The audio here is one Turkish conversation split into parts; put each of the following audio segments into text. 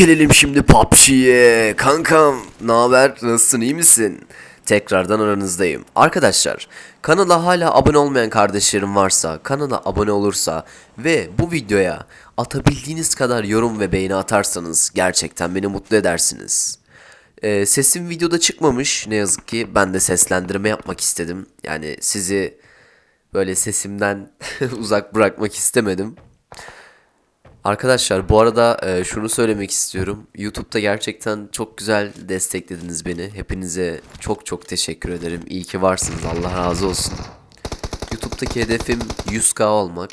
Gelelim şimdi PUBG'ye. Kankam ne haber? Nasılsın iyi misin? Tekrardan aranızdayım. Arkadaşlar kanala hala abone olmayan kardeşlerim varsa kanala abone olursa ve bu videoya atabildiğiniz kadar yorum ve beğeni atarsanız gerçekten beni mutlu edersiniz. Ee, sesim videoda çıkmamış ne yazık ki ben de seslendirme yapmak istedim. Yani sizi böyle sesimden uzak bırakmak istemedim. Arkadaşlar bu arada e, şunu söylemek istiyorum. YouTube'da gerçekten çok güzel desteklediniz beni. Hepinize çok çok teşekkür ederim. İyi ki varsınız. Allah razı olsun. YouTube'daki hedefim 100k olmak.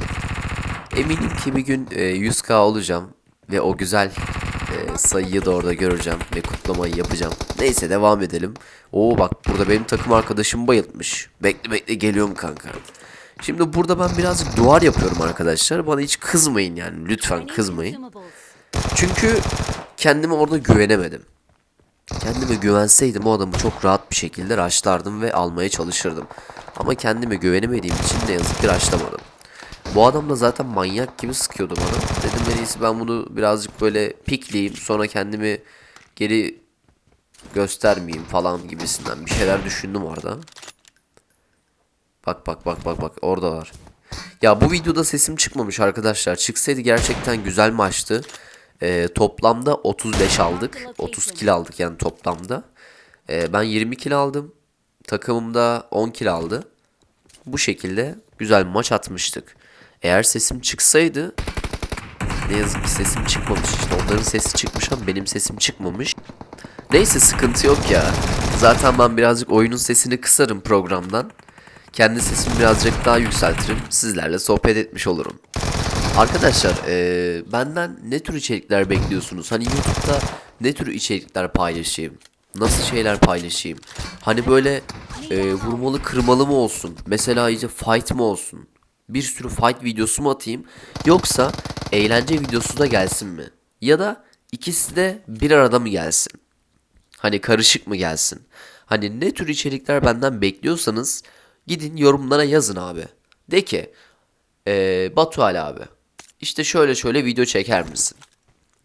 Eminim ki bir gün e, 100k olacağım ve o güzel e, sayıyı da orada göreceğim ve kutlamayı yapacağım. Neyse devam edelim. Oo bak burada benim takım arkadaşım bayıltmış. Bekle bekle geliyorum kanka. Şimdi burada ben birazcık duvar yapıyorum arkadaşlar. Bana hiç kızmayın yani lütfen kızmayın. Çünkü kendime orada güvenemedim. Kendime güvenseydim o adamı çok rahat bir şekilde raşlardım ve almaya çalışırdım. Ama kendime güvenemediğim için ne yazık ki raşlamadım. Bu adam da zaten manyak gibi sıkıyordu bana. Dedim en iyisi ben bunu birazcık böyle pikleyeyim sonra kendimi geri göstermeyeyim falan gibisinden bir şeyler düşündüm orada. Bak bak bak bak bak orada var. Ya bu videoda sesim çıkmamış arkadaşlar. Çıksaydı gerçekten güzel maçtı. Ee, toplamda 35 aldık. 30 kill aldık yani toplamda. Ee, ben 20 kill aldım. Takımımda 10 kill aldı. Bu şekilde güzel maç atmıştık. Eğer sesim çıksaydı ne yazık ki sesim çıkmamış. İşte onların sesi çıkmış ama benim sesim çıkmamış. Neyse sıkıntı yok ya. Zaten ben birazcık oyunun sesini kısarım programdan. Kendi sesimi birazcık daha yükseltirim. Sizlerle sohbet etmiş olurum. Arkadaşlar eee, benden ne tür içerikler bekliyorsunuz? Hani YouTube'da ne tür içerikler paylaşayım? Nasıl şeyler paylaşayım? Hani böyle eee, vurmalı kırmalı mı olsun? Mesela iyice fight mı olsun? Bir sürü fight videosu mu atayım? Yoksa eğlence videosu da gelsin mi? Ya da ikisi de bir arada mı gelsin? Hani karışık mı gelsin? Hani ne tür içerikler benden bekliyorsanız gidin yorumlara yazın abi. De ki eee Batu abi işte şöyle şöyle video çeker misin?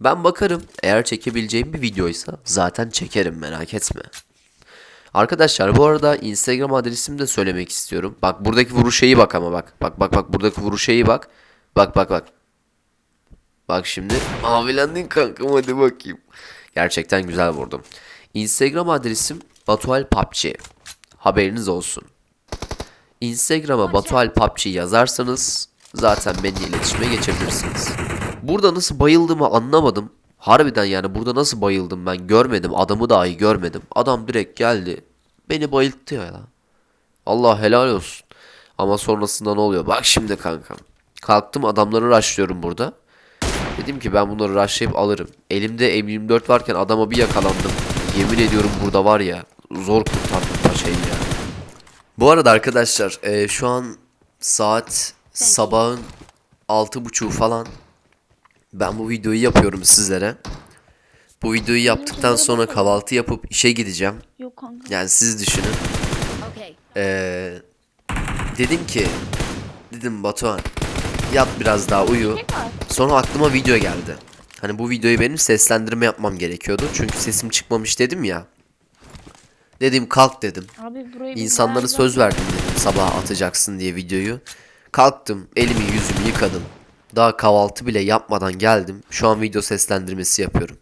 Ben bakarım eğer çekebileceğim bir videoysa zaten çekerim merak etme. Arkadaşlar bu arada Instagram adresimi de söylemek istiyorum. Bak buradaki vuruşa iyi bak ama bak. Bak bak bak buradaki vuruşa iyi bak. Bak bak bak. Bak şimdi mavilendin kankam hadi bakayım. Gerçekten güzel vurdum. Instagram adresim Batual PUBG. Haberiniz olsun. Instagram'a Batual PUBG yazarsanız zaten benimle iletişime geçebilirsiniz. Burada nasıl bayıldığımı anlamadım. Harbiden yani burada nasıl bayıldım ben görmedim. Adamı dahi görmedim. Adam direkt geldi. Beni bayılttı ya. Allah helal olsun. Ama sonrasında ne oluyor? Bak şimdi kankam. Kalktım adamları rushlıyorum burada. Dedim ki ben bunları rushlayıp alırım. Elimde M24 varken adama bir yakalandım. Yemin ediyorum burada var ya zor kurtardım paçayı ya. Bu arada arkadaşlar e, şu an saat sabahın altı buçuğu falan. Ben bu videoyu yapıyorum sizlere. Bu videoyu yaptıktan sonra kahvaltı yapıp işe gideceğim. Yok kanka. Yani siz düşünün. Ee, dedim ki dedim Batuhan yat biraz daha uyu. Sonra aklıma video geldi. Hani bu videoyu benim seslendirme yapmam gerekiyordu. Çünkü sesim çıkmamış dedim ya. Dedim kalk dedim. Abi burayı İnsanlara söz verdim dedim sabah atacaksın diye videoyu. Kalktım elimi yüzümü yıkadım. Daha kahvaltı bile yapmadan geldim. Şu an video seslendirmesi yapıyorum.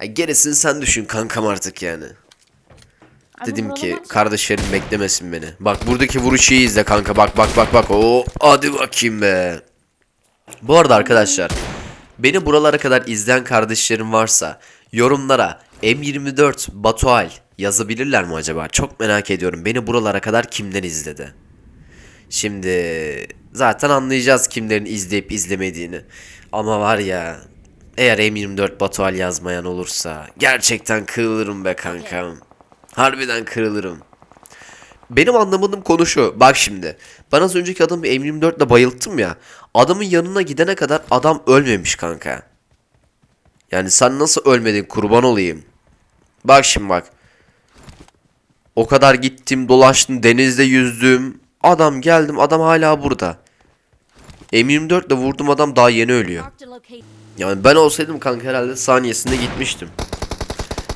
Ya gerisini sen düşün kankam artık yani. Abi Dedim ki buralar- kardeşlerim beklemesin beni. Bak buradaki vuruşu iyi izle kanka. Bak bak bak bak. Oo, hadi bakayım be. Bu arada arkadaşlar beni buralara kadar izleyen kardeşlerim varsa yorumlara M24 Batual yazabilirler mi acaba? Çok merak ediyorum. Beni buralara kadar kimden izledi? Şimdi zaten anlayacağız kimlerin izleyip izlemediğini. Ama var ya eğer M24 Batual yazmayan olursa gerçekten kırılırım be kankam. Harbiden kırılırım. Benim anlamadığım konu şu. Bak şimdi. Ben az önceki adamı M24 ile bayılttım ya. Adamın yanına gidene kadar adam ölmemiş kanka. Yani sen nasıl ölmedin kurban olayım. Bak şimdi bak. O kadar gittim dolaştım denizde yüzdüm. Adam geldim adam hala burada. M24 ile vurdum adam daha yeni ölüyor. Yani ben olsaydım kanka herhalde saniyesinde gitmiştim.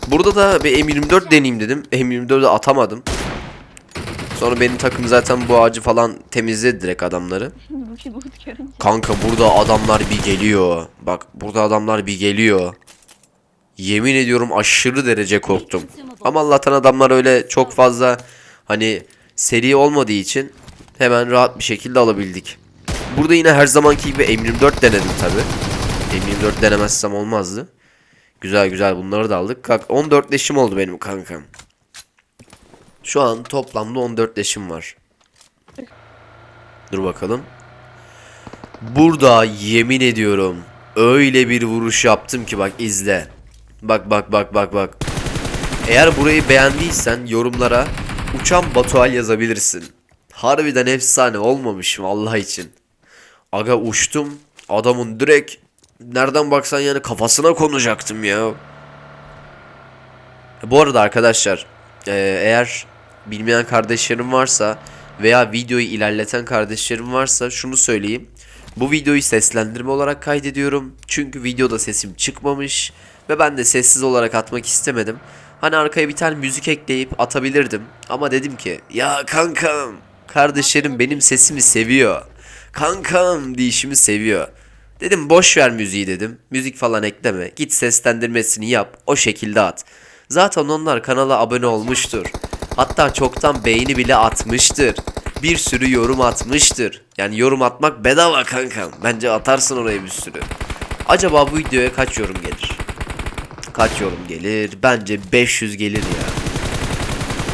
Burada da bir M24 deneyeyim dedim. M24'ü atamadım. Sonra benim takım zaten bu ağacı falan temizledi direkt adamları. Kanka burada adamlar bir geliyor. Bak burada adamlar bir geliyor. Yemin ediyorum aşırı derece korktum. Ama Allah'tan adamlar öyle çok fazla hani seri olmadığı için hemen rahat bir şekilde alabildik. Burada yine her zamanki gibi M24 denedim tabi. M24 denemezsem olmazdı. Güzel güzel bunları da aldık. Kalk 14 leşim oldu benim kankam. Şu an toplamda 14 leşim var. Dur bakalım. Burada yemin ediyorum öyle bir vuruş yaptım ki bak izle. Bak bak bak bak bak. Eğer burayı beğendiysen yorumlara uçan Batual yazabilirsin. Harbiden efsane olmamış mı Allah için. Aga uçtum. Adamın direkt nereden baksan yani kafasına konacaktım ya. Bu arada arkadaşlar e, eğer bilmeyen kardeşlerim varsa veya videoyu ilerleten kardeşlerim varsa şunu söyleyeyim. Bu videoyu seslendirme olarak kaydediyorum. Çünkü videoda sesim çıkmamış ve ben de sessiz olarak atmak istemedim. Hani arkaya bir tane müzik ekleyip atabilirdim. Ama dedim ki ya kankam kardeşlerim benim sesimi seviyor. Kankam deyişimi seviyor. Dedim boş ver müziği dedim. Müzik falan ekleme. Git seslendirmesini yap. O şekilde at. Zaten onlar kanala abone olmuştur. Hatta çoktan beğeni bile atmıştır. Bir sürü yorum atmıştır. Yani yorum atmak bedava kankam. Bence atarsın oraya bir sürü. Acaba bu videoya kaç yorum gelir? Kaç yorum gelir? Bence 500 gelir ya.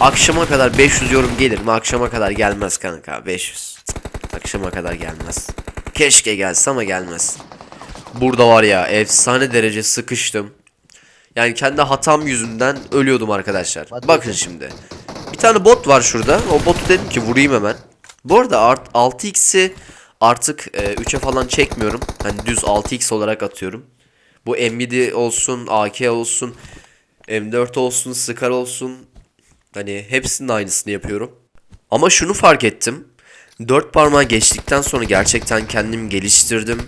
Akşama kadar 500 yorum gelir mi? Akşama kadar gelmez kanka 500. Cık, Akşama kadar gelmez. Keşke gelse ama gelmez. Burada var ya efsane derece sıkıştım. Yani kendi hatam yüzünden ölüyordum arkadaşlar. Bakın şimdi. Bir tane bot var şurada. O botu dedim ki vurayım hemen. Bu arada art 6x'i artık e, 3'e falan çekmiyorum. Hani düz 6x olarak atıyorum. Bu M7 olsun, AK olsun, M4 olsun, Scar olsun. Hani hepsinin aynısını yapıyorum. Ama şunu fark ettim. Dört parmağı geçtikten sonra gerçekten kendimi geliştirdim.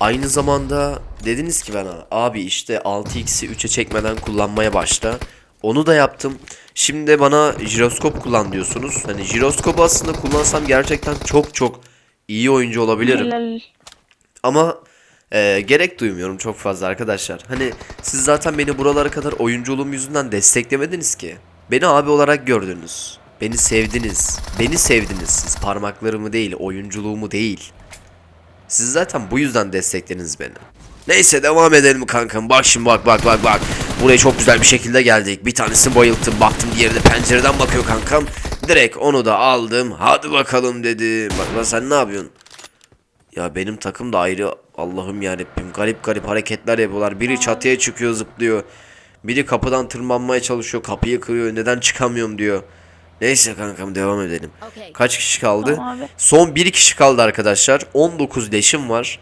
Aynı zamanda dediniz ki bana abi işte 6x'i 3'e çekmeden kullanmaya başla. Onu da yaptım. Şimdi de bana jiroskop kullan diyorsunuz. Hani jiroskopu aslında kullansam gerçekten çok çok iyi oyuncu olabilirim. Ama e, gerek duymuyorum çok fazla arkadaşlar. Hani siz zaten beni buralara kadar oyunculuğum yüzünden desteklemediniz ki. Beni abi olarak gördünüz. Beni sevdiniz. Beni sevdiniz siz. Parmaklarımı değil, oyunculuğumu değil. Siz zaten bu yüzden desteklediniz beni. Neyse devam edelim kankam. Bak şimdi bak bak bak bak. Buraya çok güzel bir şekilde geldik. Bir tanesini bayılttım. Baktım diğeri de pencereden bakıyor kankam. Direkt onu da aldım. Hadi bakalım dedim. Bak lan sen ne yapıyorsun? Ya benim takım da ayrı Allah'ım yarabbim garip garip hareketler yapıyorlar. Biri çatıya çıkıyor zıplıyor. Biri kapıdan tırmanmaya çalışıyor kapıyı kırıyor neden çıkamıyorum diyor. Neyse kankam devam edelim. Kaç kişi kaldı? Tamam. Son bir kişi kaldı arkadaşlar. 19 leşim var.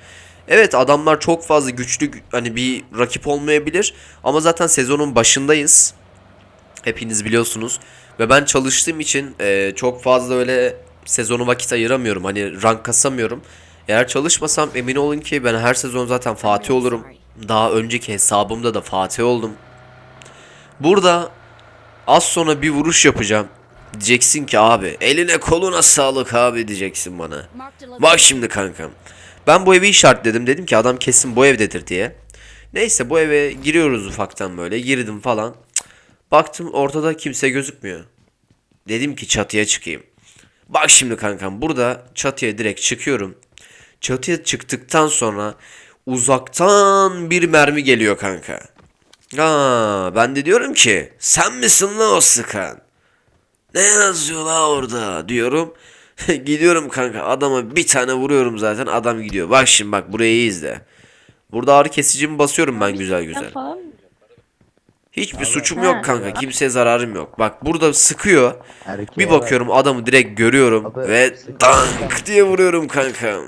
Evet adamlar çok fazla güçlü hani bir rakip olmayabilir. Ama zaten sezonun başındayız. Hepiniz biliyorsunuz. Ve ben çalıştığım için e, çok fazla öyle sezonu vakit ayıramıyorum. Hani rank kasamıyorum. Eğer çalışmasam emin olun ki ben her sezon zaten Fatih olurum. Daha önceki hesabımda da Fatih oldum. Burada az sonra bir vuruş yapacağım. Diyeceksin ki abi eline koluna sağlık abi diyeceksin bana. Bak şimdi kankam. Ben bu evi işaretledim. Dedim ki adam kesin bu evdedir diye. Neyse bu eve giriyoruz ufaktan böyle. Girdim falan. Cık. Baktım ortada kimse gözükmüyor. Dedim ki çatıya çıkayım. Bak şimdi kankam burada çatıya direkt çıkıyorum. Çatıya çıktıktan sonra uzaktan bir mermi geliyor kanka. Aa, ben de diyorum ki sen misin la o sıkan? Ne yazıyor la orada diyorum. Gidiyorum kanka adama bir tane vuruyorum zaten adam gidiyor. Bak şimdi bak burayı izle. Burada ağrı kesicimi basıyorum ben güzel güzel. Hiçbir suçum yok kanka. Kimseye zararım yok. Bak burada sıkıyor. Bir bak. bakıyorum adamı direkt görüyorum ve dank diye vuruyorum kankam.